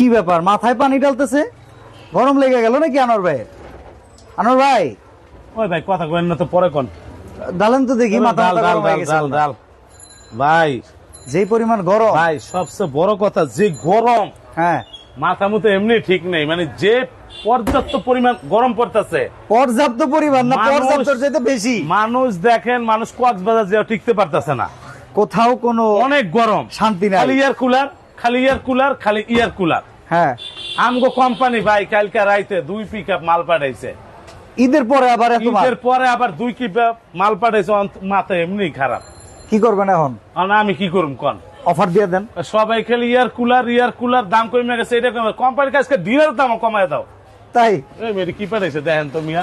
কি ব্যাপার? মাথায় পানি ডালতেছে গরম লেগে গেল নাকি আনোয়ার ভাই আনোয়ার ভাই! ওই ভাই কথা কইেন না তো পরে কোন। ডালেন তো দেখি মাথা ডাল ডাল ডাল ভাই! যেই পরিমাণ গরম। ভাই সবচেয়ে বড় কথা যে গরম হ্যাঁ। মাথা মতো এমনি ঠিক নেই। মানে যে পর্যাপ্ত পরিমাণ গরম পড়তেছে পর্যাপ্ত পরিমাণ না পর্যাপ্ত চাইতে বেশি। মানুষ দেখেন মানুষ কক্সবাজার যে টিকতে পারতেছে না। কোথাও কোনো অনেক গরম। শান্তি নাই। খালি ইয়ার কুলার খালি ইয়ার কুলার খালি ইয়ার কুলার। হ্যাঁ। আমগো কোম্পানি ভাই কালকে রাইতে দুই পিক মাল পাঠাইছে। ঈদের পরে আবার এত ঈদের পরে আবার দুই কি মাল পাঠাইছে মাথা এমনি খারাপ। কি করবেন এখন? আমি কি করুম কন? অফার দিয়ে দেন। সবাই খালি ইয়ার কুলার ইয়ার কুলার দাম কমে গেছে এটা কমে কোম্পানির কাছে ডিনার দাম কমায় দাও। তাই? এই মেয়েটি কি পাঠাইছে দেখেন তো মিয়া।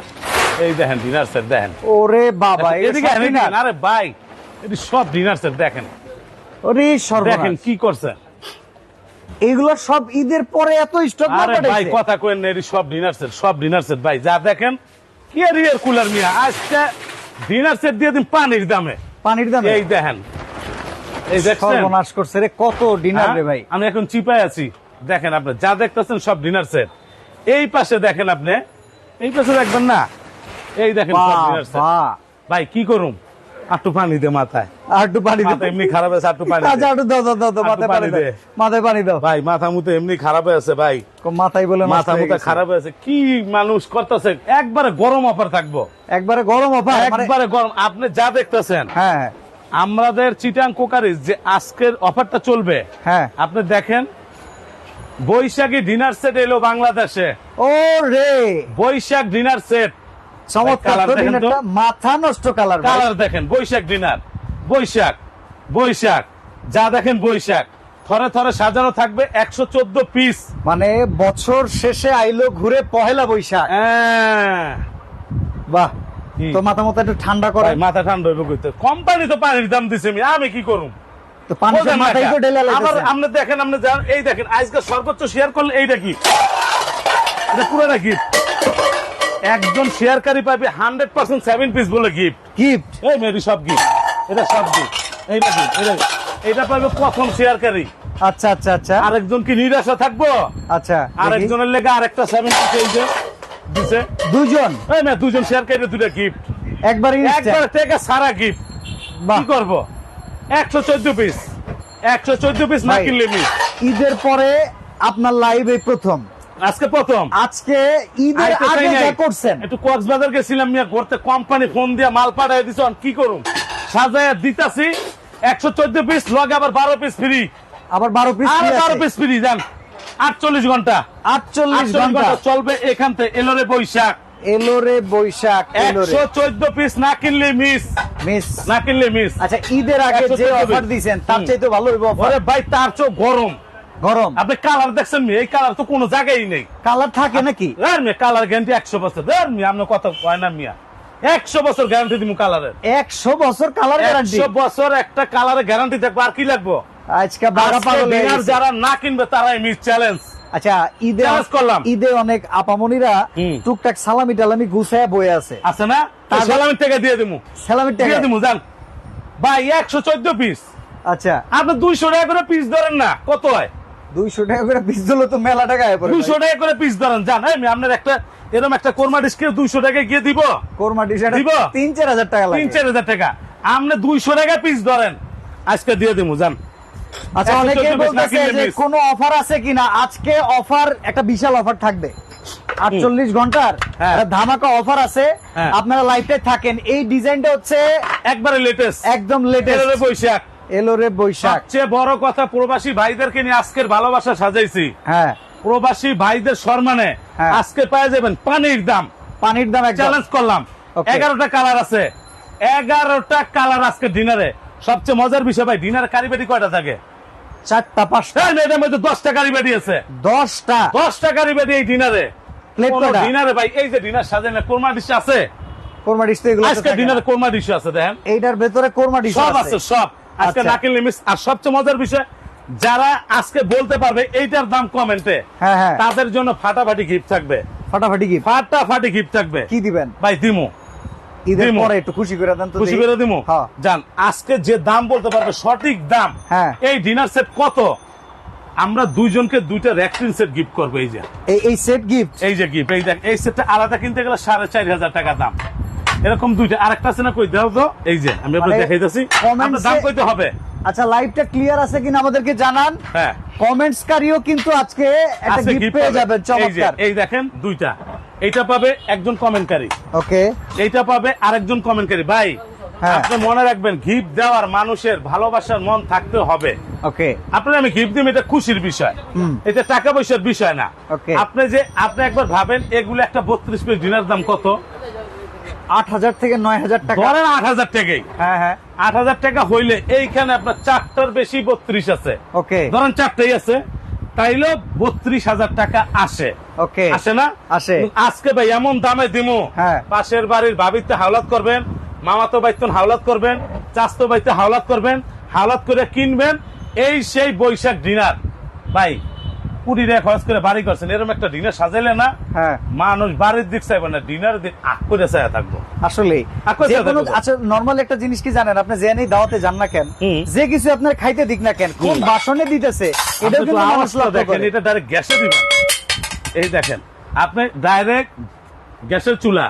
এই দেখেন ডিনার সেট দেখেন। ওরে বাবা এদিকে? আরে ভাই এটি সব ডিনার সেট দেখেন। ওরে দেখেন কি করছে। এগুলো সব ঈদের পরে এত স্টক আরে ভাই কথা কইেন না সব ডিনার সেট সব ডিনার সেট ভাই যা দেখেন কি আর ইয়ার কুলার মিয়া? আজকে ডিনার সেট দিয়ে দিন পানির দামে। পানির দাম? এই দেখেন। এই দেখছেন? সর্বনাশ করছে রে কত ডিনার রে হ্যাঁ? ভাই। আমি এখন চিপায় আছি। দেখেন আপনি যা দেখতেছেন সব ডিনার সেট এই পাশে দেখেন আপনি এই পাশে দেখবেন না? এই দেখেন সব ডিনার সেট ভাই কি করুম? পানি দে মাথায়। পানি মাথা এমনি খারাপ আছে পানি আচ্ছা দে। দাও দাও দাও মাথায় পানি দে। মাথায় পানি দাও। ভাই মাথা মুতে এমনি খারাপ আছে ভাই। মাথায় বলে মাথা মুতে খারাপ আছে কি মানুষ করতেছে? একবারে গরম অফার থাকব। একবারে গরম অফার মানে- একবারে গরম। আপনি যা দেখতেছেন হ্যাঁ। আমাদের চিটাং কোকারিজ যে আজকের অফারটা চলবে হ্যাঁ। আপনি দেখেন বৈশাখী ডিনার সেট এলো বাংলাদেশে। ও রে! Baishakh dinner set. চমৎকার মাথা নষ্ট কালার কালার দেখেন বৈশাখ ডিনার বৈশাখ বৈশাখ। যা দেখেন বৈশাখ। থরে থরে সাজানো থাকবে একশো চোদ্দ পিস মানে বছর শেষে আইলো ঘুরে পহেলা বৈশাখ। বাহ কি? তো মাথা মতো একটু ঠান্ডা করে মাথা ঠান্ডা হইব কইতে। কোম্পানি তো পানির দাম দিছে আমি আমি কি করুম? তো পানিটা বোঝেন না মাথায় কা? তো ঢেলে আবার আপনি দেখেন আপনি যান এই দেখেন আজকে সর্বোচ্চ শেয়ার করলে এইটা কি? এটা পুরোটা গিফট একজন শেয়ারকারী পাবে হান্ড্রেড পার্সেন্ট সেভেন পিস বলে গিফট গিফট এই মেয়েটি সব গিফট এটা সব গিফট এইটা এটা। এটা পাবে প্রথম শেয়ারকারী। আচ্ছা আচ্ছা আচ্ছা। আরেকজন কি নিরাশা থাকব? আচ্ছা। আরেকজনের লেগে আরেকটা সেভেন পিস এই যে দিছে। দুজন? এই মেয়ে দুজন শেয়ারকারী দুটা গিফট একবারই একবার থেকে সারা গিফট কি করব? একশো চোদ্দ পিস একশো চোদ্দ পিস না। কিনলে ঈদের পরে আপনার লাইভ এই প্রথম। আজকে প্রথম। আজকে ঈদের আগে যা করছেন। একটু কক্সবাজার গেছিলাম মিয়া করতে কোম্পানি ফোন দিয়ে মাল পাঠাই দিছ কি করুম? সাজায় দিতাছি একশো চোদ্দ পিস লগে আবার বারো পিস ফ্রি আবার বারো পিস আর বারো পিস ফ্রি যান আটচল্লিশ ঘণ্টা। আটচল্লিশ ঘণ্টা। চলবে এখান থেকে এলোরে বৈশাখ। এলোরে বৈশাখ এলোরে একশো চোদ্দ পিস না কিনলে মিস মিস না কিনলে মিস আচ্ছা ঈদের আগে যে 114 অফার দিয়েছেন তার। চাইতে ভালো হইব অফার ওরে ভাই তার চো গরম। গরম। আপনি কালার দেখছেন মি এই কালার তো কোনো জায়গায় নেই। কালার থাকে নাকি? আর মিয়া কালার গ্যারান্টি একশো বছর মিয়া আপনার কথা কয় না মিয়া। একশো বছর গ্যারান্টি দিব কালারের একশো বছর কালার গ্যারান্টি একশো বছর একটা কালারে গ্যারান্টি থাকবে আর কি লাগবো? আজকে গেছে। যারা না কিনবে তারাই মিস চ্যালেঞ্জ আচ্ছা ঈদে করলাম। ঈদে অনেক আপামনিরা টুকটাক সালামি টালামি গুছায় বয়ে আছে। আছে না? তার- সালামি থেকে দিয়ে দিমু। সালামি টাকা। দিয়ে দিমু জান ভাই একশো চোদ্দ পিস আচ্ছা। আপনি দুইশো টাকা করে পিস ধরেন না কত হয়? দুইশো টাকা করে পিস দিলে তো মেলা টাকা পড়ে টাকা করে পিস ধরেন জান এই আপনার একটা এরকম একটা কোরমা টাকা গিয়ে দিব। কোরমা ডিশাটা দিব? তিন চার হাজার টাকা লাগে। টাকা। আপনি দুইশো টাকা পিস ধরেন। আজকে দিয়ে জান। আচ্ছা 114 অনেকেই বলতেছে যে। কোনো অফার আছে কিনা? আজকে অফার একটা বিশাল অফার থাকবে। আটচল্লিশ ঘণ্টার হ্যাঁ। ধামাকা অফার আছে। হ্যাঁ। আপনারা লাইফটাই থাকেন। এই ডিজাইনটা হচ্ছে একবারে লেটেস্ট একদম লেটেস্ট বৈশাখ। এলোরে বৈশাখ। সবচেয়ে বড় কথা প্রবাসী ভাইদেরকে নিয়ে আজকের ভালোবাসা সাজাইছি। হ্যাঁ। প্রবাসী ভাইদের সম্মানে হ্যাঁ। আজকে পাওয়া যাবেন পানির দাম। পানির দাম চ্যালেঞ্জ করলাম। এগারোটা কালার আছে। এগারোটা কালার আজকে ডিনারে সবচেয়ে মজার বিষয় ভাই ডিনার কারিবাটি কয়টা থাকে? চারটা পাঁচটা। এই মেয়েদের মধ্যে দশটা কারিবাটি আছে। দশটা। দশটা কারিবাটি এই ডিনারে ডিনারে ভাই এই যে ডিনার সাজানো কোরমা ডিশ আছে? কোরমা ডিশ তো এগুলো আজকে ডিনারে কোরমা ডিশ আছে দেখেন। এইটার ভেতরে কোরমা ডিশ সব আছে সব। আজকে আচ্ছা। নাকিল লিমিস আর সবচেয়ে মজার বিষয় যারা আজকে বলতে পারবে এইটার দাম কমেন্টে হ্যাঁ হ্যাঁ। তাদের জন্য ফাটাফাটি গিফট থাকবে। ফাটাফাটি কি ফাটাফাটি গিফট থাকবে। কি দিবেন? ভাই দিমু। ঈদের পরে একটু খুশি করে দেন তো খুশি করে দিমু। জান আজকে যে দাম বলতে পারবে সঠিক দাম। এই ডিনার সেট কত? আমরা দুইজনকে দুইটা র্যাকটিন সেট গিফট করব এই যে। এই এই সেট গিফট এই যে গিফট এই দেখ এই সেটটা আলাদা কিনতে গেলে সাড়ে চার হাজার টাকা দাম। এরকম দুইটা আরেকটা আছে না কই? দাও তো। এই যে আমি আপনার মানে দেখাইতেছি। আপনার দাম কইতে হবে। আচ্ছা লাইভটা ক্লিয়ার আছে কিনা আমাদেরকে জানান? হ্যাঁ। কমেন্টস কারিও কিন্তু আজকে একটা গিফট পেয়ে। যাবেন চমৎকার। এই দেখেন দুইটা। এইটা পাবে একজন কমেন্টকারী ওকে। এইটা পাবে আরেকজন কমেন্টকারী ভাই হ্যাঁ। আপনি মনে রাখবেন গিফট দেওয়ার মানুষের ভালোবাসার মন থাকতে হবে। ওকে। আপনার আমি গিফট দিম এটা খুশির বিষয়। এটা টাকা পয়সার বিষয় না. আপনি যে আপনি একবার ভাবেন এগুলো একটা বত্রিশ পিস ডিনার দাম কত? আট হাজার থেকে নয় হাজার টাকা। ধরেন আট হাজার টাকাই। হ্যাঁ হ্যাঁ। আট হাজার টাকা হইলে এইখানে আপনার চারটার বেশি বত্রিশ আছে। ওকে। ধরেন চারটাই আছে তাইলেও বত্রিশ হাজার টাকা আসে। ওকে। আসে না? আসে। আজকে ভাই এমন দামে দিমু। হ্যাঁ। পাশের বাড়ির ভাবিতে হাওলাত করবেন মামাতো বাইতন হাওলাত করবেন চাস্তো বাইতে হাওলাত করবেন হাওলাত করে কিনবেন এই সেই বৈশাখ ডিনার। ভাই কুড়ি টাকা খরচ করে বাড়ি করছেন এরকম একটা ডিনার সাজাইলে না হ্যাঁ। মানুষ বাড়ির দিক চাইবে না ডিনার দিক আগ করে থাকব। আসলে। আচ্ছা নর্মাল একটা জিনিস কি জানেন? আপনি জেনে দাওয়াতে যান না কেন যে কিছু আপনার খাইতে দিক না কেন কোন বাসনে দিতেছে আপনি কিন্তু মানুষ দেখেন এটা ডাইরেক্ট গ্যাসে দিবেন এই দেখেন আপনি ডাইরেক্ট গ্যাসের চুলা।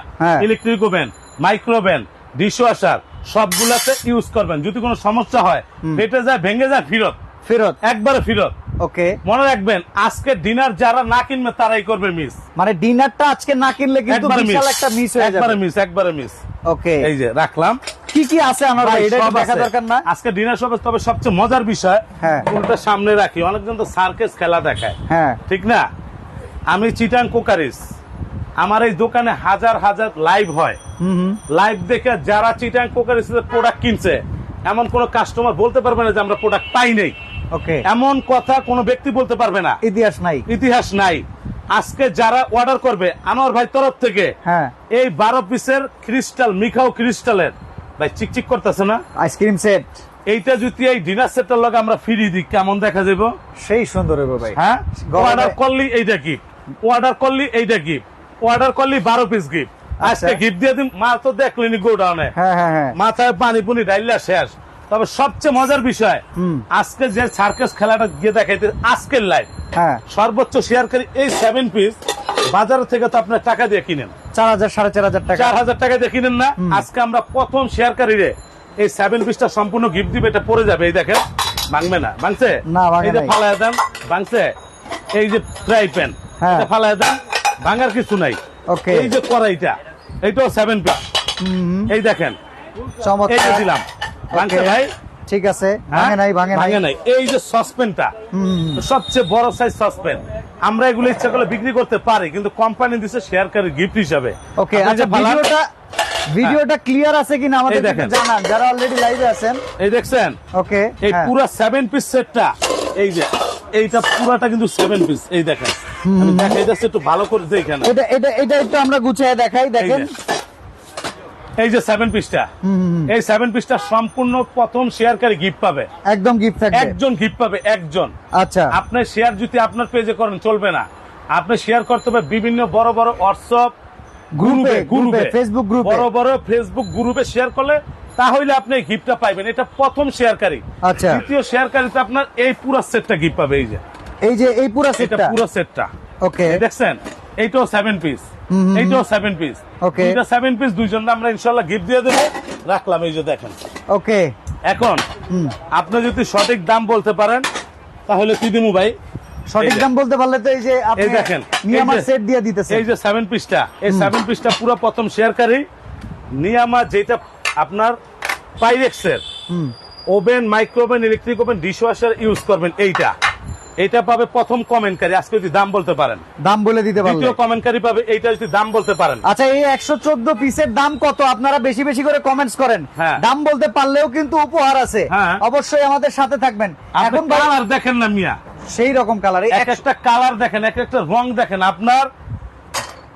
Electric oven micro oven dishwasher সবগুলাতে use করবেন। যদি কোনো সমস্যা হয় ফেটে যায় ভেঙে যায় ফিরত। ফেরত। একবারে ফিরত। ওকে। মনে রাখবেন আজকে ডিনার যারা না কিনবে তারাই করবে মিস মানে ডিনারটা আজকে না কিনলে কিন্তু বিশাল একটা মিস হয়ে একবারে মিস একবারে মিস ওকে। এই যে রাখলাম। কি কি আছে আমার ভাই এটা দেখা দরকার না? আজকে ডিনার তবে সবচেয়ে মজার বিষয় হ্যাঁ। সামনে রাখি। অনেকজন তো সার্কেস খেলা দেখায়। হ্যাঁ। ঠিক না? আমি চিটাং কোকারিস। আমার এই দোকানে হাজার হাজার লাইভ হয়। লাইভ দেখে যারা চিটাং কোকারিস প্রোডাক্ট কিনছে এমন কোন কাস্টমার বলতে পারবে না যে আমরা প্রোডাক্ট পাই নাই। এমন কথা কোনো ব্যক্তি বলতে পারবে না। ইতিহাস নাই। ইতিহাস নাই। আজকে যারা অর্ডার করবে আনোয়ার ভাই তরফ থেকে হ্যাঁ। এই বারো পিসের ক্রিস্টাল মিখাও ক্রিস্টালের ভাই চিকচিক করতেছে না? আইসক্রিম সেট এইটা যদি এই ডিনার সেটটার লগে আমরা ফ্রি দিই কেমন দেখা যাব সেই সুন্দর হবে ভাই। হ্যাঁ? অর্ডার করলি এইটা গিফট অর্ডার করলি এইটা গিফট অর্ডার করলি বারো পিস গিফট আজকে আচ্ছা। গিফট দিয়ে দিন মা তো দেখলেনি গোডাউনে। হ্যাঁ হ্যাঁ হ্যাঁ। মাথায় পানি পুনি ডাইলা শেষ। তবে সবচেয়ে মজার বিষয় আজকে যে সার্কাস খেলাটা গিয়ে দেখাইতে আজকের লাইভ হ্যাঁ। সর্বোচ্চ শেয়ারকারী এই সেভেন পিস বাজার থেকে তো আপনার টাকা দিয়ে কিনেন। চার হাজার সাড়ে চার হাজার টাকা। চার হাজার টাকা দিয়ে কিনেন না। আজকে আমরা প্রথম শেয়ারকারীরে এই সেভেন পিসটা সম্পূর্ণ গিফট দিবে এটা পড়ে যাবে এই দেখেন। ভাঙবে না। ভাঙছে? না, এই যে। ফালায় দেন ভাঙছে? এই যে ফ্রাই প্যান হ্যাঁ। ফালায় দেন ভাঙার কিছু নাই। ওকে এই যে কড়াইটা এইটাও সেভেন পিস এই দেখেন। চমৎকার। দিলাম। ভাঙছে. ভাই? ঠিক আছে হ্যাঁ? ভাঙে নাই ভাঙে নাই ভাঙে নাই। এই যে সসপেনটা সবচেয়ে বড় সাইজ সসপেন। আমরা এগুলো ইচ্ছা করলে বিক্রি করতে পারি কিন্তু কোম্পানি দিচ্ছে শেয়ারকারী গিফট হিসাবে। ওকে আচ্ছা ভিডিওটা ভিডিওটা ক্লিয়ার আছে কিনা আমাদের দেখেন। জানান যারা অলরেডি লাইভে আছেন। এই দেখছেন? ওকে এই হ্যাঁ। পুরো সেভেন পিস সেটটা এই যে এইটা পুরাটা কিন্তু সেভেন পিস এই দেখেন। আমি দেখাই যাচ্ছে একটু ভালো করে দেখেন। এটা এটা এটা একটু আমরা গুছিয়ে দেখাই দেখেন। এই যে সেভেন পিসটা এই সেভেন পিসটা সম্পূর্ণ প্রথম শেয়ারকারী গিফট পাবে। একদম গিফট থাকবে। একজন গিফট পাবে একজন। আচ্ছা। আপনি শেয়ার যদি আপনার পেজে করেন চলবে না। আপনি শেয়ার করতে হবে বিভিন্ন বড় বড় হোয়াটসঅ্যাপ গ্রুপে, গ্রুপে ফেসবুক গ্রুপে। বড় বড় ফেসবুক গ্রুপে শেয়ার করলে তাহলে আপনি এই গিফটটা পাইবেন। এটা প্রথম শেয়ারকারী। আচ্ছা। দ্বিতীয় শেয়ারকারীতে আপনার এই পুরো সেটটা গিফট পাবে এই যে। এই যে এই পুরো সেটটা পুরো সেটটা ওকে দেখছেন? এইটাও সেভেন পিস এইটাও সেভেন পিস Okay. দুইটা সেভেন পিস দুইজন আমরা ইনশাল্লাহ গিফট দিয়ে দেবো। রাখলাম এই যে দেখেন। ওকে এখন। আপনি যদি সঠিক দাম বলতে পারেন তাহলে কি দিমু ভাই? সঠিক দাম বলতে পারলে তো এই যে আপনি দেখেন, যে- সেট দিয়ে দিতেছেন। এই যে সেভেন পিসটা এই সেভেন পিসটা পুরো প্রথম শেয়ারকারী। নিয়ামা যেটা আপনার পাইরেক্সের হুম। Oven microwave oven electric oven dishwasher use করবেন এইটা। এটা পাবে প্রথম কমেন্টকারী আজকে যদি দাম বলতে পারেন। দাম বলে দিতে পারলে। দ্বিতীয় কমেন্টকারী পাবে এইটা যদি দাম বলতে পারেন। আচ্ছা এই একশো চোদ্দ পিসের দাম কত? আপনারা বেশি বেশি করে কমেন্টস করেন। হ্যাঁ। দাম বলতে পারলেও কিন্তু উপহার আছে। হ্যাঁ। অবশ্যই আমাদের সাথে থাকবেন। এখন কালার দেখেন না মিয়া। সেই রকম কালার এক একটা কালার দেখেন এক একটা রং দেখেন। আপনার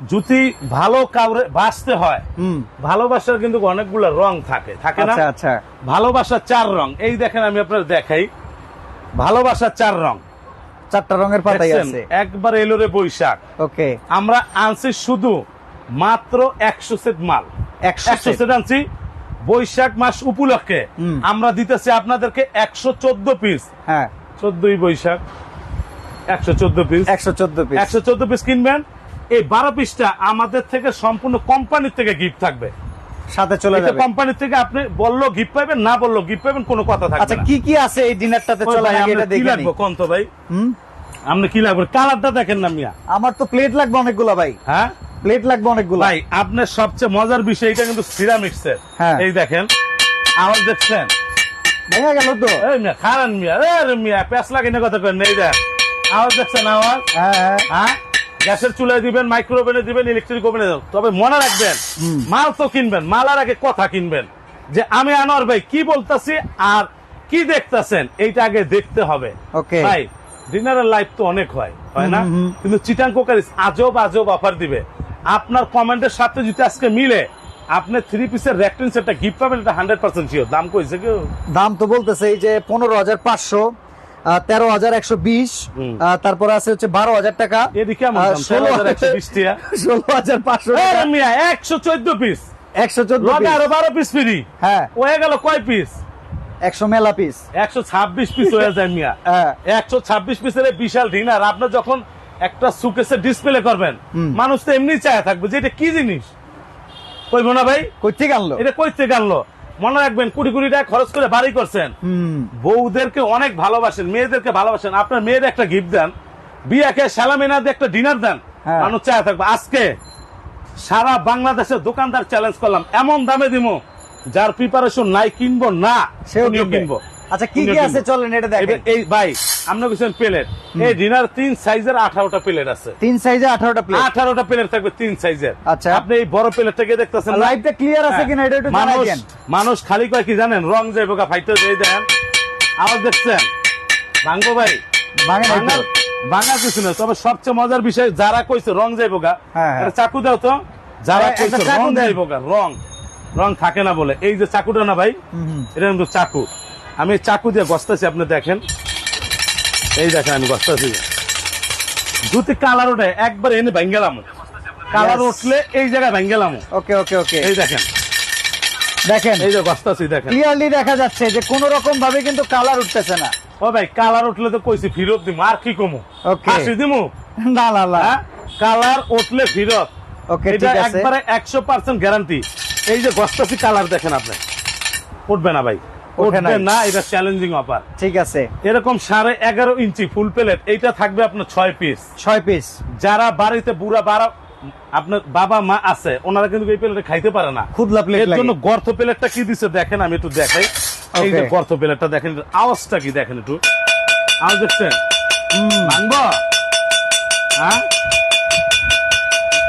যদি ভালো কাউরে বাঁচতে হয় হুম। ভালোবাসার কিন্তু অনেকগুলো রং থাকে। থাকে না? আচ্ছা আচ্ছা। ভালোবাসার চার রং। এই দেখেন আমি আপনার দেখাই। ভালোবাসার চার রং। চারটা রঙের পাতাই? আছে। একবার এলোরে বৈশাখ। ওকে। আমরা আনছি শুধু মাত্র একশো সেট মাল। একশো সেট। আনছি। বৈশাখ মাস উপলক্ষে আমরা দিতেছি আপনাদেরকে একশো চোদ্দ পিস হ্যাঁ। চোদ্দই বৈশাখ। একশো চোদ্দ পিস একশো চোদ্দ পিস একশো চোদ্দ পিস কিনবেন। এই বারো পিসটা আমাদের থেকে সম্পূর্ণ কোম্পানির থেকে গিফট থাকবে। সাথে চলে যাবে। কোম্পানির থেকে আপনি বলল গিফট পাবেন না বলল গিফট পাবেন কোনো কথা থাকবে আচ্ছা কি কি আছে এই ডিনারটাতে চলে আগে এটা দেখে নিই। কোন তো ভাই? হুম? আপনি কি লাগবে? কালারটা দেখেন না মিয়া। আমার তো প্লেট লাগবে অনেকগুলা ভাই। হ্যাঁ? প্লেট লাগবে অনেকগুলা। ভাই আপনার সবচেয়ে মজার বিষয় এটা কিন্তু সিরামিক্স এর হ্যাঁ। এই দেখেন আওয়াজ দেখছেন? দেখা গেল তো। এই মিয়া খারান মিয়া এ মিয়া পেঁচ লাগে না কথা কেন এই দেখ। আওয়াজ দেখছেন আওয়াজ? হ্যাঁ হ্যাঁ। হ্যাঁ? গ্যাসের চুলায় দিবেন মাইক্রো ওভেনে দিবেন ইলেকট্রিক ওভেনে দেবেন। তবে মনে রাখবেন মাল তো কিনবেন মালার আগে কথা কিনবেন। যে আমি আনোয়ার ভাই কি বলতাছি আর কি দেখতাছেন এইটা আগে দেখতে হবে. ভাই ডিনারের লাইফ তো অনেক হয় হয় না। কিন্তু চিটাং কোকারিস আজব আজব অফার দিবে। আপনার কমেন্টের সাথে যদি আজকে মিলে আপনি থ্রি পিসের র্যাকটিন সেটটা গিফট পাবেন এটা হান্ড্রেড পার্সেন্ট দাম কইছে কেউ? দাম তো বলতেছে এই যে পনেরো হাজার পাঁচশো। তেরো হাজার একশো বিশ তারপরে আছে হচ্ছে বারো হাজার টাকা। এদিকে ষোলো হাজার পাঁচশো। একশো চোদ্দ পিস। একশো চোদ্দ আরও বারো পিস ফ্রি। হ্যাঁ। হয়ে গেল কয় পিস? একশো মেলা পিস। একশো ছাব্বিশ পিস হয়ে যায় মিয়া। হ্যাঁ। একশো ছাব্বিশ পিসের বিশাল ডিনার আপনি যখন একটা সুকেসে ডিসপ্লে করবেন মানুষ তো এমনি চায় থাকবে যে এটা কি জিনিস? কইব না ভাই? কই থেকে আনলো? এটা কই থেকে আনলো? মনে রাখবেন কোটি কোটি টাকা খরচ করে বাড়ি করছেন। বউদেরকে অনেক ভালোবাসেন মেয়েদেরকে ভালোবাসেন। আপনার মেয়ের একটা গিফট দেন বিয়াকে সালামিনা দিয়ে একটা ডিনার দেন হ্যাঁ। মানুষ চায় থাকবে। আজকে সারা বাংলাদেশের দোকানদার চ্যালেঞ্জ করলাম এমন দামে দিব যার প্রিপারেশন নাই কিনবো না সেও কিনবে। আচ্ছা কি কি আছে? চলেন এটা দেখেন। এই ভাই আমরা প্লেট। এই ডিনার তিন সাইজের আঠারোটা প্লেট আছে। তিন সাইজে প্লেট? আঠারোটা প্লেট থাকবে তিন সাইজের। আচ্ছা। আপনি এই বড় প্লেটটাকে দেখতেছেন? লাইভটা ক্লিয়ার আছে হ্যাঁ। কিনা এটা একটু জানাই মানুষ দেন। মানুষ খালি কয় কি জানেন? রং যাইব গা ফাইটে দিয়ে দেন। আওয়াজ দেখছেন? ভাঙ্গো ভাই। ভাঙে নাই তো? ভাঙার ভাঙার কিছু না তবে সবচেয়ে মজার বিষয় যারা কইছে রং যাইব গা হ্যাঁ, হ্যাঁ। চাকু দাও তো। যারা কইছে রং দেন। যাইব গা রং। রং থাকে না বলে। এই যে চাকুটা না ভাই। এটা কিন্তু চাকু। আমি চাকু দিয়ে গস্তাছি আপনি দেখেন। এই দেখেন আমি গস্তাছি। দুটি কালার ওঠে একবার এনে ভেঙ্গেলাম। কালার উঠলে এই জায়গায় ভেঙ্গেলাম। ওকে ওকে ওকে এই দেখেন। দেখেন। এই যে গস্তাছি দেখেন। ক্লিয়ারলি দেখা যাচ্ছে যে কোন রকম ভাবে কিন্তু কালার উঠতেছে না। ও ভাই কালার উঠলে তো কইছি ফিরত দিমু আর কি কমু. হাসি দিমু? না না না। হ্যাঁ? কালার উঠলে ফিরত। ওকে এটা ঠিক আছে। একবারে একশো পার্সেন্ট গ্যারান্টি এই যে গস্তাছি কালার দেখেন আপনি। উঠবে না ভাই। ওঠে না এটা চ্যালেঞ্জিং অফার ঠিক আছে। এরকম সাড়ে এগারো ইঞ্চি ফুল প্লেট এইটা থাকবে আপনার ছয় পিস ছয় পিস যারা বাড়িতে বুড়া বাড়া আপনার বাবা মা আছে ওনারা কিন্তু এই প্লেটে খাইতে পারে না। খুদলা প্লেট এর জন্য গর্ত প্লেটটা কি দিছে দেখেন আমি একটু দেখাই। এই যে গর্ত প্লেটটা দেখেন আওয়াজটা কি দেখেন একটু? আওয়াজ দেখছেন? ভাঙবো? হ্যাঁ?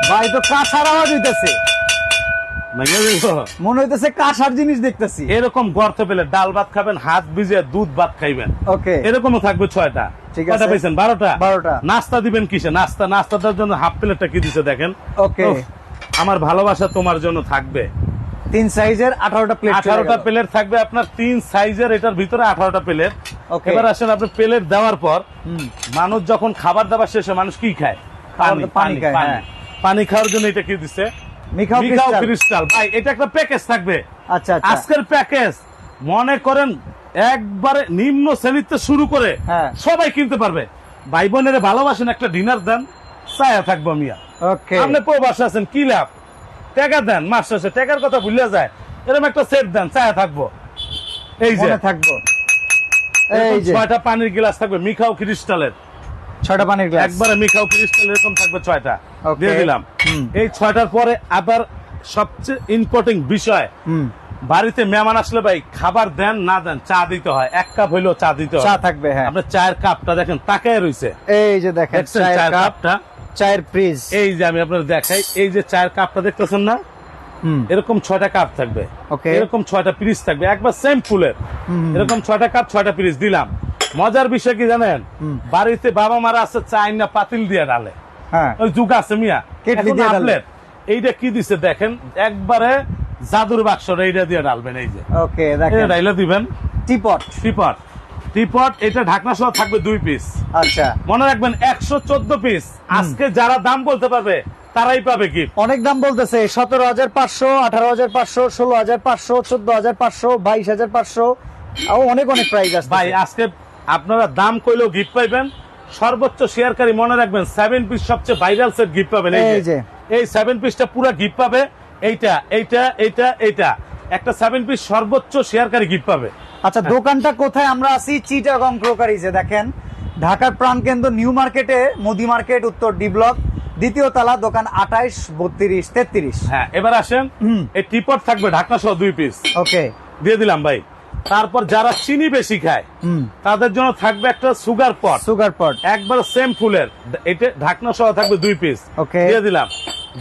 ভাই তো কাঁসার আওয়াজ হইতেছে? মনে হইতেছে কাঁসার জিনিস দেখতেছি। এরকম গর্ত পেলে ডাল ভাত খাবেন হাত ভিজে দুধ ভাত খাইবেন। ওকে। এরকমও থাকবে ছয়টা। ঠিক আছে। পাইছেন? বারোটা? বারোটা। নাস্তা দিবেন কিসে? নাস্তা নাস্তাটার জন্য হাফ প্লেটটা কি দিছে দেখেন? ওকে। আমার ভালোবাসা তোমার জন্য থাকবে। তিন সাইজের আঠারোটা প্লেট আঠারোটা প্লেট থাকবে আপনার তিন সাইজের এটার ভিতরে আঠারোটা প্লেট. এবার আসেন আপনি প্লেট দেওয়ার পর মানুষ যখন খাবার দাবার শেষে মানুষ কি খায়? পানি পানি। হ্যাঁ। পানি খাওয়ার জন্য এটা কি দিছে? মিখাও মিখাও ক্রিস্টাল। ক্রিস্টাল। ভাই এটা একটা প্যাকেজ থাকবে। আচ্ছা আচ্ছা। আজকের প্যাকেজ মনে করেন একবারে নিম্ন শ্রেণীতে শুরু করে হ্যাঁ। সবাই কিনতে পারবে। ভাই বোনের ভালোবাসেন একটা ডিনার দেন চায়া থাকব মিয়া আপনি প্রবাস আছেন কি লাভ? টাকা দেন মাস শেষে। টাকার কথা ভুলে যায়। এরকম একটা সেট দেন চায়া থাকব। এই যে। থাকব। এই যে। ছয়টা পানির গ্লাস থাকবে মিখাও ক্রিস্টালের। ছয়টা পানির গ্লাস একবারে মিখাও ক্রিস্টাল এরকম থাকবে ছয়টা। দিয়ে দিলাম। এই ছয়টার পরে আবার সবচেয়ে ইম্পর্টেন্ট বিষয় বাড়িতে মেহমান আসলে ভাই খাবার দেন না দেন চা দিতে হয়। এক কাপ হইলেও চা দিতে হয় চা থাকবে হ্যাঁ। আপনার চায়ের কাপটা দেখেন তাকায় রয়েছে এই যে দেখেন চায়ের কাপটা? চায়ের ফ্রিজ এই যে আমি আপনার দেখাই এই যে চায়ের কাপটা দেখতেছেন না? এরকম ছয়টা কাপ থাকবে. এরকম ছয়টা পিরিচ থাকবে একবার সেম ফুলের। এরকম ছয়টা কাপ ছয়টা পিরিচ দিলাম। মজার বিষয় কি জানেন? বাড়িতে বাবা মারা আছে চাই না পাতিল দিয়ে ডালে। হ্যাঁ। ওই যুগ আছে মিয়া। কেটলি দিয়ে ডালে। এইটা কি দিছে দেখেন? একবারে জাদুর বাক্স এইটা দিয়ে ডালবেন এই যে। ওকে দেখেন। ডাইলে দিবেন। টিপট। টিপট। টিপট এটা ঢাকনা সহ থাকবে দুই পিস আচ্ছা। মনে রাখবেন একশো চোদ্দ পিস আজকে যারা দাম বলতে পারবে তারাই পাবে গিফট অনেক দাম বলতেছে সতেরো হাজার পাঁচশো আঠারো হাজার পাঁচশো ষোলো হাজার পাঁচশো চোদ্দ হাজার পাঁচশো বাইশ হাজার পাঁচশো। অনেক অনেক প্রাইস আছে ভাই আজকে আপনারা দাম কইলেও গিফট পাইবেন। সর্বোচ্চ শেয়ারকারী মনে রাখবেন সেভেন পিস সবচেয়ে ভাইরাল সেট গিফট পাবেন। এই যে। এই সেভেন পিসটা পুরো গিফট পাবে। এইটা এইটা এইটা এইটা। একটা সেভেন পিস সর্বোচ্চ শেয়ারকারী গিফট পাবে। আচ্ছা দোকানটা কোথায়? আমরা আছি চিটাগং ক্রোকারিজে দেখেন। ঢাকার প্রাণকেন্দ্র নিউ মার্কেটে মোদি মার্কেট উত্তর ডি ব্লক। দ্বিতীয় তলা দোকান আঠাইশ বত্রিশ তেত্রিশ। হ্যাঁ এবার আসেন। এই টিপট থাকবে ঢাকনা সহ দুই পিস ওকে দিয়ে দিলাম ভাই। তারপর যারা চিনি বেশি খায় তাদের জন্য থাকবে একটা সুগার পট সুগার পট একবার সেম ফুলের এটা ঢাকনা সহ থাকবে দুই পিস. দিয়ে দিলাম।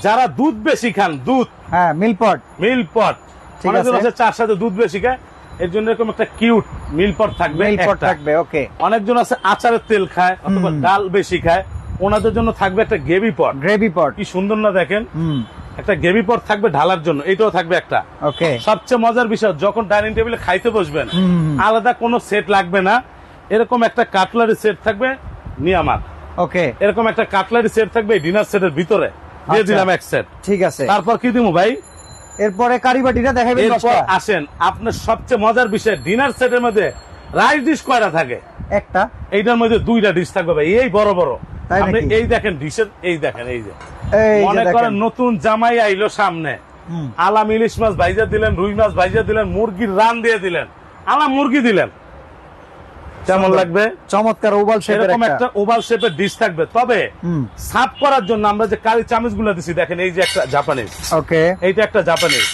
যারা দুধ বেশি খান দুধ। হ্যাঁ মিল পট মিল পট ঠিক অনেকজন আছে। চার সাথে দুধ বেশি খায় এর জন্য এরকম একটা কিউট মিল পট থাকবে মিল পট থাকবে ওকে অনেকজন আছে আচারের তেল খায় অথবা ডাল বেশি খায় ওনাদের জন্য থাকবে একটা গ্রেভি পট গ্রেভি পট কি সুন্দর না দেখেন? হুম। একটা গেবি পট থাকবে ঢালার জন্য এটাও থাকবে একটা। ওকে। সবচেয়ে মজার বিষয় যখন ডাইনিং টেবিলে খাইতে বসবেন আলাদা কোনো সেট লাগবে না। এরকম একটা কাটলারি সেট থাকবে নিয়ামার। ওকে। এরকম একটা কাটলারি সেট থাকবে ডিনার সেটের ভিতরে। দিয়ে আচ্ছা। দিলাম এক সেট। ঠিক আছে। তারপর কি দিব ভাই? এরপরে কারিবাটিটা দেখাবেন এরপর আসেন আপনার সবচেয়ে মজার বিষয় ডিনার সেটের মধ্যে রাইস ডিশ কয়টা থাকে? একটা। এইটার মধ্যে দুইটা ডিশ থাকবে ভাই এই বড় বড়। আপনি এই দেখেন ডিশের এই দেখেন এই যে। মনে করেন নতুন জামাই আইলো সামনে। আলাম ইলিশ মাছ ভাইজা দিলেন রুই মাছ ভাইজা দিলেন মুরগির রান দিয়ে দিলেন। আলাম মুরগি দিলেন। কেমন। লাগবে? চমৎকার ওভাল শেপের এরকম একটা। ওভাল শেপের ডিশ থাকবে। তবে সাফ করার জন্য আমরা যে কারি চামচগুলো দিছি দেখেন এই যে একটা জাপানিজ। ওকে। এইটা একটা জাপানিজ।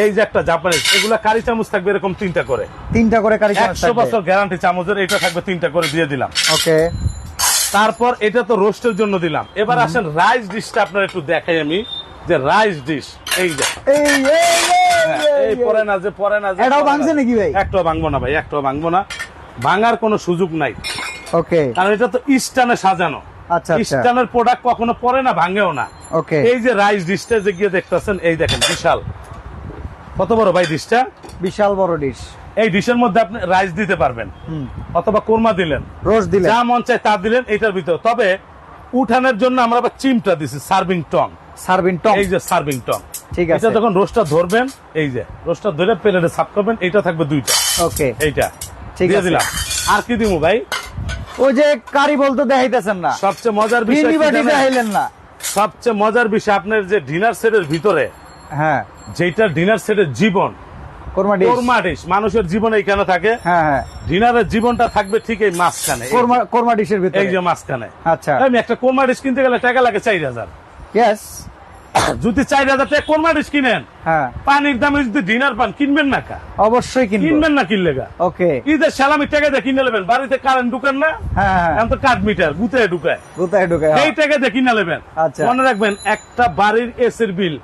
এই যে একটা জাপানিজ। এগুলা কারি চামচ থাকবে এরকম তিনটা করে। তিনটা করে কারি চামচ একশো থাকবে। বছর গ্যারান্টি চামচের এটা থাকবে তিনটা করে দিয়ে দিলাম। ওকে। তারপর এটা তো রোস্টের জন্য দিলাম। এবার আসেন রাইস ডিশটা আপনার একটু দেখাই আমি যে রাইস ডিশ এই যে। এই এই, এই, হ্যাঁ, এই পরে না যে পরে না এটাও ভাঙছে নাকি ভাই? একটাও ভাঙবো না ভাই একটাও ভাঙবো না। ভাঙার কোনো সুযোগ নাই। ওকে। কারণ এটা তো ইস্টানে সাজানো। আচ্ছা, আচ্ছা। ইস্টানের প্রোডাক্ট কখনো পরে না ভাঙেও না। ওকে। এই যে রাইস ডিশটা যে গিয়ে দেখতেছেন এই দেখেন বিশাল। কত বড় ভাই ডিশটা বিশাল বড় ডিশ এই ডিশের মধ্যে আপনি রাইস দিতে পারবেন। অথবা কোরমা দিলেন। রোজ দিলে যা মন চায় তা দিলেন এটার ভিতরে। তবে উঠানের জন্য আমরা আবার চিমটা দিছি সার্ভিং টং সার্ভিন টপ এই যে সার্ভিং টং ঠিক আছে। এটা যখন রোস্টটা ধরবেন এই যে রোস্টটা ধরে প্লেটে সাফ করবেন এইটা থাকবে দুইটা। ওকে। এইটা। ঠিক আছে। দিলাম। আর কি দিমু ভাই? ওই যে কারি বলতে দেখাইতেছেন না। সবচেয়ে মজার বিষয় দেখাইলেন না। সবচেয়ে মজার বিষয় আপনার যে ডিনার সেটের ভিতরে হ্যাঁ। যেটা ডিনার সেটের জীবন কোরমা ডিশ। মানুষের জীবন এইখানে থাকে। হ্যাঁ হ্যাঁ। ডিনারের জীবনটা থাকবে ঠিক এই মাঝখানে। কোরমা ডিশের ভিতরে। এই যে মাঝখানে। আচ্ছা। আমি একটা কোরমা ডিশ কিনতে গেলে টাকা লাগে চার হাজার। ইয়েস যদি চার হাজার টাকা কোরমা ডিশ কিনেন হ্যাঁ। পানির দামে যদি ডিনার পান কিনবেন না কা? অবশ্যই কিনবো। কিনবেন না কিনলে ওকে। ঈদের সালামি টাকা দিয়ে কিনে নেবেন। বাড়িতে কারেন্ট ঢুকেন না। এখন তো কাঠ মিটার গুতে ঢুকায়। কোথায় ঢুকে এই টাকা দিয়ে কিনে নেবেন। আচ্ছা। মনে রাখবেন একটা বাড়ির এসির বিল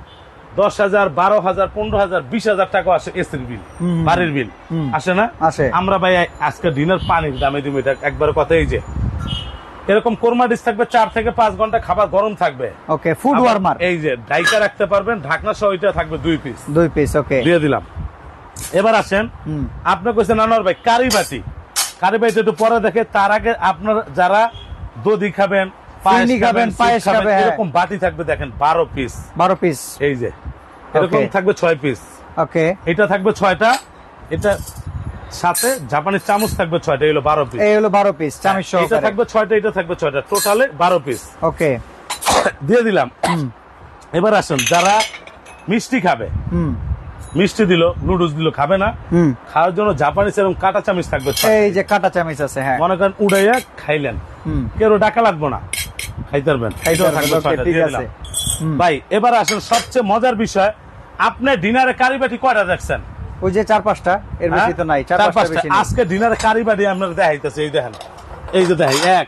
দশ হাজার বারো হাজার পনেরো হাজার বিশ হাজার টাকা আসে এসির বিল বাড়ির বিল। আসে না? আসে। আমরা ভাই আজকে ডিনার পানির দামে দিব এটা একবার কথা এই যে। এরকম কোরমা ডিশ থাকবে চার থেকে পাঁচ ঘণ্টা খাবার গরম থাকবে। ওকে ফুড ওয়ার্মার এই যে ডাইকা রাখতে পারবেন ঢাকনা সহ এটা থাকবে দুই পিস দুই পিস ওকে। দিয়ে দিলাম। এবার আসেন হুম। আপনি কইছেন আনোয়ার ভাই কারি বাটি। কারি বাটি একটু পরে দেখে তার আগে আপনার যারা দধি খাবেন চিনি খাবেন, পায়েস খাবে, হ্যাঁ। এরকম বাটি থাকবে দেখেন বারো পিস বারো পিস এই যে এরকম থাকবে ছয় পিস ওকে এটা থাকবে ছয়টা এটা সাথে জাপানি চামচ থাকবে ছয়টা এগুলো বারো পিস এই হলো বারো পিস চামিচ এটা থাকবে ছয়টা এটা থাকবে ছয়টা টোটালে বারো পিস ওকে দিয়ে দিলাম। এবার আসুন যারা মিষ্টি খাবে হুম। মিষ্টি দিল নুডলস দিল খাবে না খাওয়ার জন্য জাপানিজ এবং কাটা চামচ থাকবে এই যে কাটা চামিচ আছে হ্যাঁ। মনে করেন উড়াইয়া খাইলেন। হুম। কেউ ডাকা লাগবো না। খাইতে পারবেন ঠিক আছে। ভাই এবার আসেন সবচেয়ে মজার বিষয় আপনি ডিনারে কারি বাটি কয়টা দেখছেন ওই যে চার পাঁচটা এর বেশি হ্যাঁ? তো নাই চার পাঁচটা বেশি। আজকে ডিনারে কারি বাটি আপনার দেখাইতেছে এই দেখেন এই যে দেখাই এক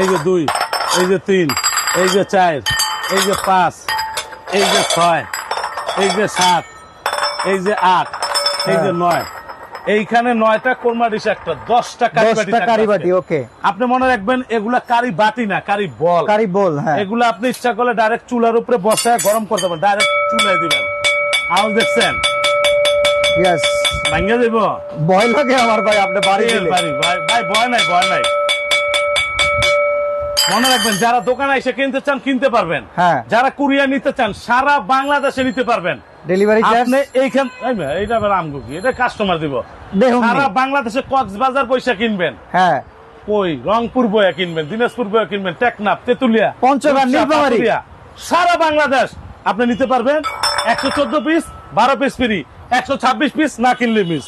এই যে দুই এই যে তিন এই যে চার এই যে পাঁচ এই যে ছয় এই যে সাত এই যে আট এই যে হ্যাঁ। নয় এইখানে নয়টা কোরমা ডিশ একটা দশটা কারি বাটি দশটা কারি বাটি ওকে আপনি মনে রাখবেন এগুলা কারি বাটি না কারি বল। কারি বল হ্যাঁ। এগুলো আপনি ইচ্ছা করলে ডাইরেক্ট চুলার উপরে বসায় গরম করতে পারেন ডাইরেক্ট চুলায় দিবেন। আওয়াজ দেখছেন? ইয়েস ভাঙ্গে দেব? ভয় লাগে আমার ভাই আপনি বাড়ি বাড়ি ভাই ভাই ভয় নাই ভয় নাই। মনে রাখবেন যারা দোকানে এসে কিনতে চান কিনতে পারবেন। হ্যাঁ। যারা কুরিয়ার নিতে চান সারা বাংলাদেশে নিতে পারবেন। ডেলিভারি চার্জ আপনি এইখান এইটা আবার আমগো কি? এটা কাস্টমার দিব। দেখুন সারা বাংলাদেশে কক্সবাজার পয়সা কিনবেন। হ্যাঁ। ওই রংপুর বয়া কিনবেন দিনাজপুর বয়া কিনবেন টেকনাফ তেতুলিয়া পঞ্চগড়, নীলফামারী। সারা বাংলাদেশ আপনি নিতে পারবেন। একশো চোদ্দ পিস বারো পিস ফ্রি একশো ছাব্বিশ পিস না কিনলে মিস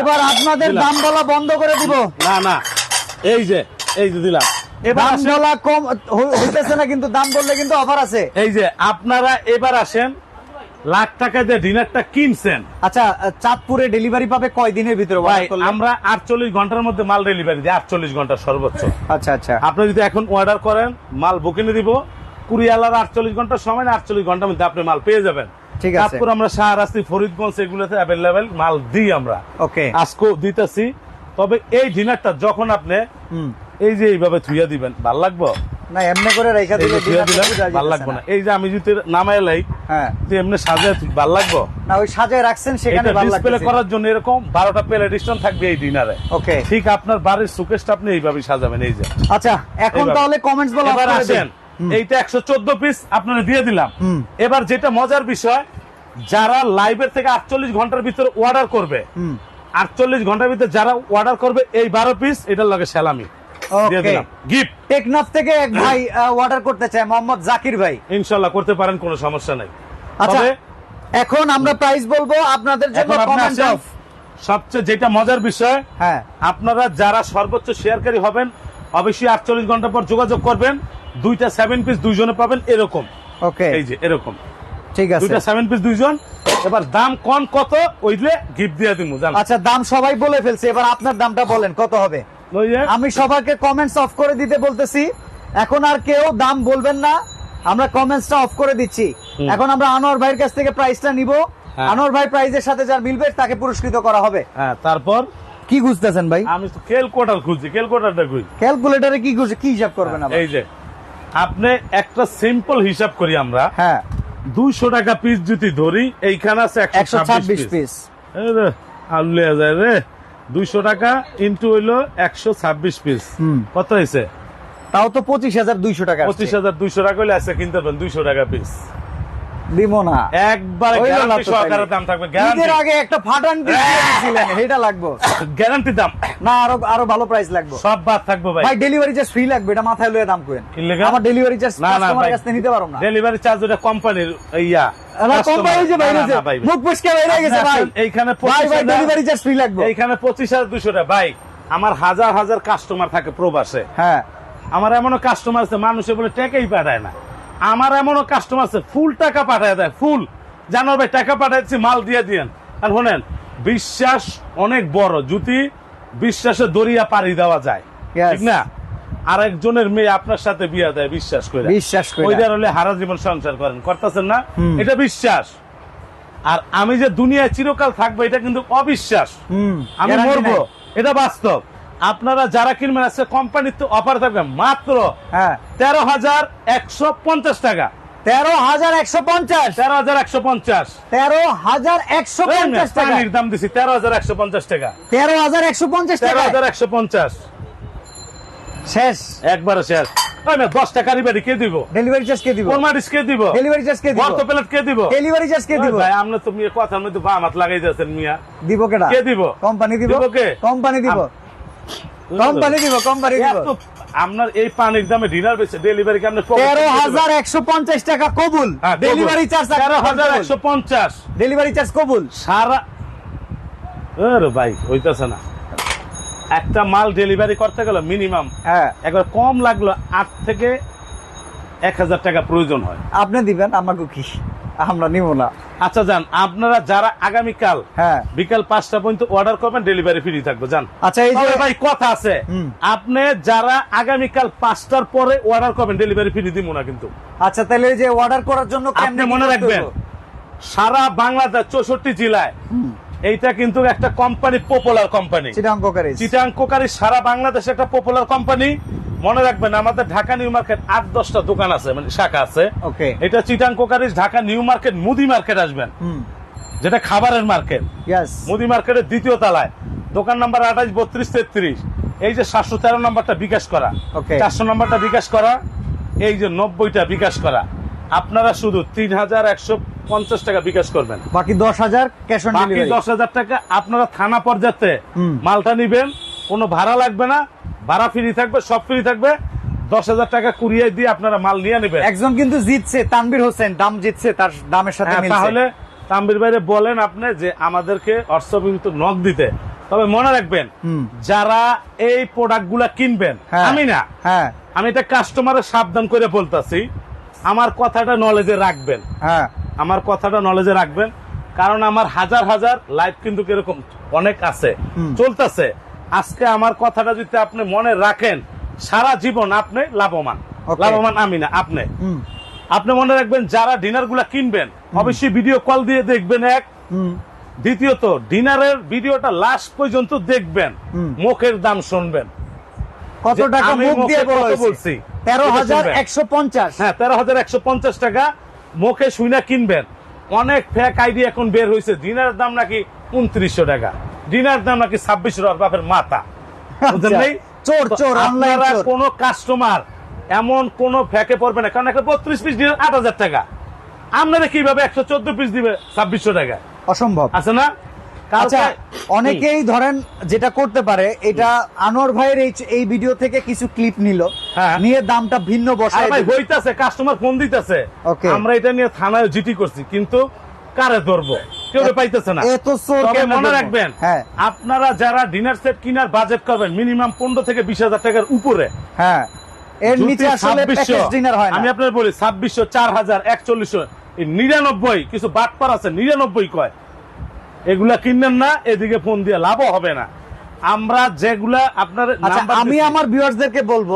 এবার আপনাদের দাম বলা বন্ধ করে দিব। না না। এই যে এই যে দিলাম। এবার কম হইতেছে না কিন্তু দাম বললে কিন্তু অফার আছে। এই যে আপনারা এবার আসেন। লাখ টাকা দিয়ে ডিনারটা কিনছেন। আচ্ছা চাঁদপুরে ডেলিভারি পাবে কয় দিনের ভিতরে? ভাই আমরা আটচল্লিশ ঘণ্টার মধ্যে মাল ডেলিভারি দিই আটচল্লিশ ঘণ্টা সর্বোচ্চ। আচ্ছা আচ্ছা। আপনি যদি এখন অর্ডার করেন মাল বুকিংয়ে দিব কুরিয়ালার আটচল্লিশ ঘণ্টা সময় না আটচল্লিশ ঘণ্টার মধ্যে আপনি মাল পেয়ে যাবেন। ঠিক আছে। তারপর আমরা শাহরাস্তি ফরিদগঞ্জ এগুলোতে অ্যাভেলেবেল মাল দিই আমরা। ওকে আজকেও দিতেছি। তবে এই ডিনারটা যখন আপনি হুম। এই যে এইভাবে থুইয়া দিবেন ভালো লাগবো? না এমনি করে রেখে দিলে থুইয়া ভালো লাগবো না। এই যে আমি যদি নামাই লাই হ্যাঁ। এমনি সাজায় ভালো লাগবো? না ওই সাজায় রাখছেন সেখানে ভালো ডিসপ্লে করার জন্য এরকম বারোটা প্লেট স্টোন থাকবে এই ডিনারে। ওকে। ঠিক আপনার বাড়ির সুকেশটা আপনি এইভাবে সাজাবেন এই যে। আচ্ছা এখন তাহলে কমেন্টস বলা এবার আসেন। এইটা একশো চোদ্দ পিস আপনারা দিয়ে দিলাম। এবার যেটা মজার বিষয় যারা লাইভের থেকে আটচল্লিশ ঘণ্টার ভিতরে অর্ডার করবে হুম। আটচল্লিশ ঘণ্টার ভিতরে যারা অর্ডার করবে এই বারো পিস এটার লগে সালামি। দিয়ে দিলাম। গিফট টেকনাফ থেকে এক ভাই অর্ডার করতে চায় মোহাম্মদ জাকির ভাই। ইনশাল্লাহ করতে পারেন কোনো সমস্যা নাই। আচ্ছা এখন আমরা প্রাইস বলব আপনাদের জন্য কমেন্ট অফ সবচেয়ে যেটা মজার বিষয় হ্যাঁ। আপনারা যারা সর্বোচ্চ শেয়ারকারী হবেন অবশ্যই আটচল্লিশ ঘণ্টা পর যোগাযোগ করবেন। দুইটা সেভেন পিস দুইজনে পাবেন এরকম। ওকে এই যে এরকম। ঠিক আছে। দুইটা সেভেন পিস দুইজন। এবার দাম কোন কত ওইলে গিফট দিয়ে দিব আচ্ছা দাম সবাই বলে ফেলছে এবার আপনার দামটা বলেন কত হবে? আমি সবাইকে কমেন্টস অফ করে দিতে বলতেছি। এখন আর কেউ দাম বলবেন না। আমরা কমেন্টসটা অফ করে দিচ্ছি। এখন আমরা আনোয়ার ভাইয়ের কাছ থেকে প্রাইসটা নিব। হ্যাঁ। আনোয়ার ভাই প্রাইজের সাথে যার মিলবে তাকে পুরস্কৃত করা হবে। হ্যাঁ তারপর? কি খুঁজতেছেন ভাই? আমি তো ক্যালকুলেটার খুঁজছি ক্যালকুলেটারটা খুঁজি। ক্যালকুলেটরে কি খুঁজে কি হিসাব করবেন আবার? এই যে আপনি একটা সিম্পল হিসাব করি আমরা। হ্যাঁ। দুইশো টাকা পিস যদি ধরি এইখানে আছে একশো ছাব্বিশ পিস আল্লে যায় রে। দুইশো টাকা ইন্টু হইল একশো ছাব্বিশ পিস। কত হয়েছে তাও তো পঁচিশ হাজার দুইশো টাকা পঁচিশ হাজার দুইশো টাকা হইলে আছে কিনতে পারেন দুইশো টাকা পিস দিব না। একবার গ্যারান্টি সহকারে দাম থাকবে আগে একটা ফাটান gift দিয়ে দিছিলেন, এটা লাগবে। গ্যারান্টি দাম। না আরও আরও ভালো প্রাইস লাগবে। সব বাদ থাকবে ভাই। ভাই ডেলিভারি চার্জ ফ্রি লাগবে এটা মাথায় লয়ে দাম আমার ডেলিভারি চার্জ না না ভাই। কাছ নিতে পারো না। ডেলিভারি চার্জ ওটা কোম্পানির ইয়া না customer- কোম্পানি যে না, বাইরে না, না, ভাই, ভাই। মুখ পুষ্কে বাইরে গেছে আপনি ভাই। আসেন, এইখানে ভাই ভাই 25,000 ডেলিভারি চার্জ ফ্রি লাগবে। এইখানে পঁচিশ হাজার দুশো টাকা। ভাই আমার হাজার হাজার কাস্টমার থাকে প্রবাসে। হ্যাঁ। আমার এমন কাস্টমার আছে মানুষে বলে টেকেই পাঠায় না। আমার এমনও কাস্টমার আছে ফুল টাকা পাঠায় দেয় ফুল জানো ভাই টাকা পাঠাচ্ছি মাল দিয়ে দিয়েন। আর শোনেন বিশ্বাস অনেক বড় যদি বিশ্বাসে দরিয়া পাড়ি দেওয়া যায়. ঠিক না? আরেকজনের মেয়ে আপনার সাথে বিয়ে দেয় বিশ্বাস করে বিশ্বাস করে ওইটার হলে হারা জীবন সংসার করেন করতেছেন না? এটা বিশ্বাস। আর আমি যে দুনিয়ায় চিরকাল থাকব এটা কিন্তু অবিশ্বাস। আমি মরবো এটা বাস্তব। আপনারা যারা কিনবেন আজকে কোম্পানির তো অফার থাকবে মাত্র হ্যাঁ তেরো হাজার একশো পঞ্চাশ টাকা। তেরো হাজার একশো পঞ্চাশ। তেরো হাজার একশো পঞ্চাশ। তেরো হাজার একশো পঞ্চাশ টাকা। দাম দিছি তেরো হাজার একশো পঞ্চাশ টাকা। তেরো হাজার একশো পঞ্চাশ তেরো হাজার একশো পঞ্চাশ। শেষ। একবারে শেষ। দশ টাকা রিবারি কে দিব? ডেলিভারি চার্জ কে দিব? কে দিব? ডেলিভারি চার্জ কে দিব? বর্ত প্লেট কে দিব? ডেলিভারি চার্জ কে দিব? ওই ভাই আমরা তো মেয়ে কথার মধ্যে বাম হাত লাগাই যাচ্ছেন মিয়া। দিব কেডা কে দিব? কোম্পানি দিব? দিব কে? কোম্পানি দিব? কোম্পানি দিব কোম্পানি দিব। আপনার এই পানির দামে ডিনার বেশি ডেলিভারি কেমন তেরো হাজার একশো পঞ্চাশ টাকা কবুল। হ্যাঁ, ডেলিভারি চার্জ তেরো হাজার একশো পঞ্চাশ। ডেলিভারি চার্জ কবুল। সারা আরে ভাই হইতেছে না। একটা মাল ডেলিভারি করতে গেলে মিনিমাম হ্যাঁ। একবার কম লাগল আট থেকে এক হাজার টাকা প্রয়োজন হয়। আপনি দিবেন আমাকে কি? আমরা নিব না। আচ্ছা যান আপনারা যারা আগামীকাল হ্যাঁ। বিকাল পাঁচটা পর্যন্ত অর্ডার করবেন ডেলিভারি ফ্রি থাকবে যান। আচ্ছা এই যে ভাই কথা আছে। আপনি যারা আগামীকাল পাঁচটার পরে অর্ডার করবেন ডেলিভারি ফ্রি দিব না কিন্তু। আচ্ছা তাহলে এই যে অর্ডার করার জন্য আপনি মনে রাখবেন সারা বাংলাদেশ চৌষট্টি জেলায় এইটা কিন্তু একটা company popular company Chittagong cookeries Chittagong cookery সারা বাংলাদেশে একটা পপুলার কোম্পানি মনে রাখবেন আমাদের ঢাকা নিউ মার্কেট আট দশটা দোকান আছে মানে শাখা আছে। ওকে। এটা Chittagong cookeries Dhaka new market মুদি মার্কেট আসবেন। যেটা খাবারের মার্কেট। মুদি মার্কেটের দ্বিতীয় তলায়। দোকান নাম্বার আঠাশ বত্রিশ তেত্রিশ। এই যে সাতশো তেরো নম্বরটা বিকাশ করা। চারশো নম্বরটা বিকাশ করা। এই যে নব্বইটা বিকাশ করা। আপনারা শুধু তিন হাজার একশো পঞ্চাশ টাকা বিকাশ করবেন। বাকি দশ হাজার ক্যাশ অন বাকি ডেলিভারি দশ হাজার টাকা আপনারা থানা পর্যায়ে মালটা নিবেন। কোনো ভাড়া লাগবে না। ভাড়া ফ্রি থাকবে সব ফ্রি থাকবে। দশ হাজার টাকা কুড়িয়ে দিয়ে আপনারা মাল নিয়ে নেবেন। একজন কিন্তু জিতছে তানবির হোসেন দাম জিতছে তার দামের সাথে হ্যাঁ, তাহলে তাম্বির বাইরে বলেন আপনি যে আমাদেরকে অর্থবিহিত নক দিতে। তবে মনে রাখবেন যারা এই প্রোডাক্টগুলা কিনবেন হ্যাঁ। আমি না। হ্যাঁ। আমি এটা কাস্টমারের সাবধান করে বলতাছি আমার কথাটা নলেজে রাখবেন। হ্যাঁ। আমার কথাটা নলেজে রাখবেন কারণ আমার হাজার হাজার লাইফ কিন্তু এরকম অনেক আছে। চলতেছে। আজকে আমার কথাটা যদি আপনি মনে রাখেন সারা জীবন আপনি লাভবান। লাভবান আমি না আপনি আপনি মনে রাখবেন যারা ডিনারগুলা কিনবেন অবশ্যই ভিডিও কল দিয়ে দেখবেন এক। দ্বিতীয়ত ডিনারের ভিডিওটা লাস্ট পর্যন্ত দেখবেন। মুখের দাম শুনবেন। কত টাকা মুখ দিয়ে বলছি? বলছি? তেরো হাজার একশো পঞ্চাশ। হ্যাঁ তেরো হাজার একশো পঞ্চাশ টাকা মুখে শুইনা কিনবেন। অনেক ফেক আইডি এখন বের হয়েছে ডিনারের দাম নাকি উনত্রিশশো টাকা। ডিনার দাম নাকি ছাব্বিশশো টাকা বাপের মাথা বুঝলেন আচ্ছা। নাই? চোর, চোর, আপনারা। কোনো কাস্টমার এমন কোন ফেকে পড়বে না। কারণ একটা বত্রিশ পিস ডিনার আট হাজার টাকা। আপনারা কীভাবে একশো চোদ্দ পিস দিবে ছাব্বিশশো টাকা? অসম্ভব। আছে না? আচ্ছা অনেকেই ধরেন যেটা করতে পারে এটা আনোয়ার ভাইয়ের এই এই ভিডিও থেকে কিছু ক্লিপ নিল। হ্যাঁ। নিয়ে দামটা ভিন্ন আরে বসায় ভাই হইতাছে কাস্টমার ফোন দিতেছে. আমরা এটা নিয়ে থানায় জিটি করছি। কিন্তু কারে ধরবো? কেউ পাইতেছে না। মনে রাখবেন হ্যাঁ। আপনারা যারা ডিনার সেট কিনার বাজেট করবেন মিনিমাম পনেরো থেকে বিশ হাজার টাকার উপরে হ্যাঁ। এর নিচে আসলে প্যাকেজ ডিনার হয় আমি আপনার বলি ছাব্বিশশো চার হাজার একচল্লিশশো নিরানব্বই কিছু বাটপার আছে নিরানব্বই কয়। এগুলা কিনবেন না এদিকে ফোন দিয়ে লাভও হবে না। আমরা যেগুলা আপনার আচ্ছা আমি আমার ভিউয়ার্সদেরকে বলব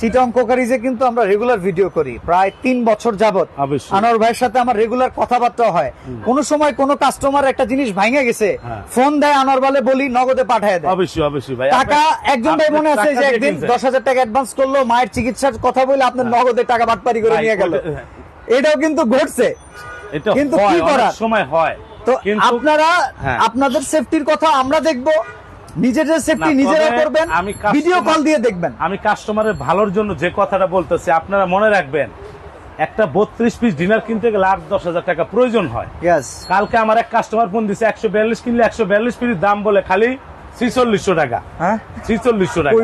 চিটং কোকারিজে কিন্তু আমরা রেগুলার ভিডিও করি। প্রায় তিন বছর যাবত আনোয়ার ভাইয়ের সাথে আমার রেগুলার কথাবার্তা হয়। কোন সময় কোন কাস্টমার একটা জিনিস ভাঙে গেছে হ্যাঁ। ফোন দেয় আনোয়ার বলে বলি নগদে পাঠায় দেয়। অবশ্যই অবশ্যই ভাই। টাকা একজন ভাই মনে আছে যে একদিন দশ হাজার টাকা অ্যাডভান্স করল মায়ের চিকিৎসার কথা বলে আপনার নগদে টাকা বাটপারি করে নিয়ে গেল। হ্যাঁ। এটাও কিন্তু ঘটছে। কিন্তু কি করার? সময় হয়। তো আপনারা হ্যাঁ। আপনাদের সেফটির কথা আমরা দেখব। নিজেদের সেফটি নিজেরা করবেন আমি ভিডিও কল দিয়ে দেখবেন। আমি কাস্টমারের ভালোর জন্য যে কথাটা বলতেছি আপনারা মনে রাখবেন একটা বত্রিশ পিস ডিনার কিনতে গেলে আট দশ হাজার টাকা প্রয়োজন হয়। কালকে আমার এক কাস্টমার ফোন দিছে একশো বিয়াল্লিশ কিনলে একশো বিয়াল্লিশ পিস দাম বলে খালি ছিচল্লিশশো টাকা। হ্যাঁ? ছিচল্লিশশো টাকা।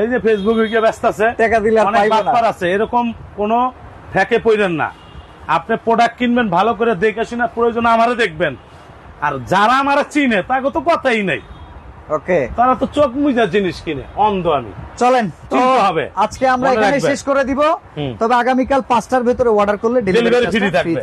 এই যে ফেসবুকে গিয়ে ব্যস্ত আছে টাকা দিলে অনেক আছে এরকম কোন ফ্যাকে পড়েন না। আপনি প্রোডাক্ট কিনবেন ভালো করে দেখে শুনে প্রয়োজন আমারে দেখবেন। আর যারা আমার চিনে তাকে তো কথাই নেই। ওকে তারা তো চোখ মুজার জিনিস কিনে অন্ধ আমি। চলেন তো হবে। আজকে আমরা এখানে শেষ করে দিব। তবে আগামীকাল পাঁচটার ভেতরে অর্ডার করলে ডেলিভারি ফ্রি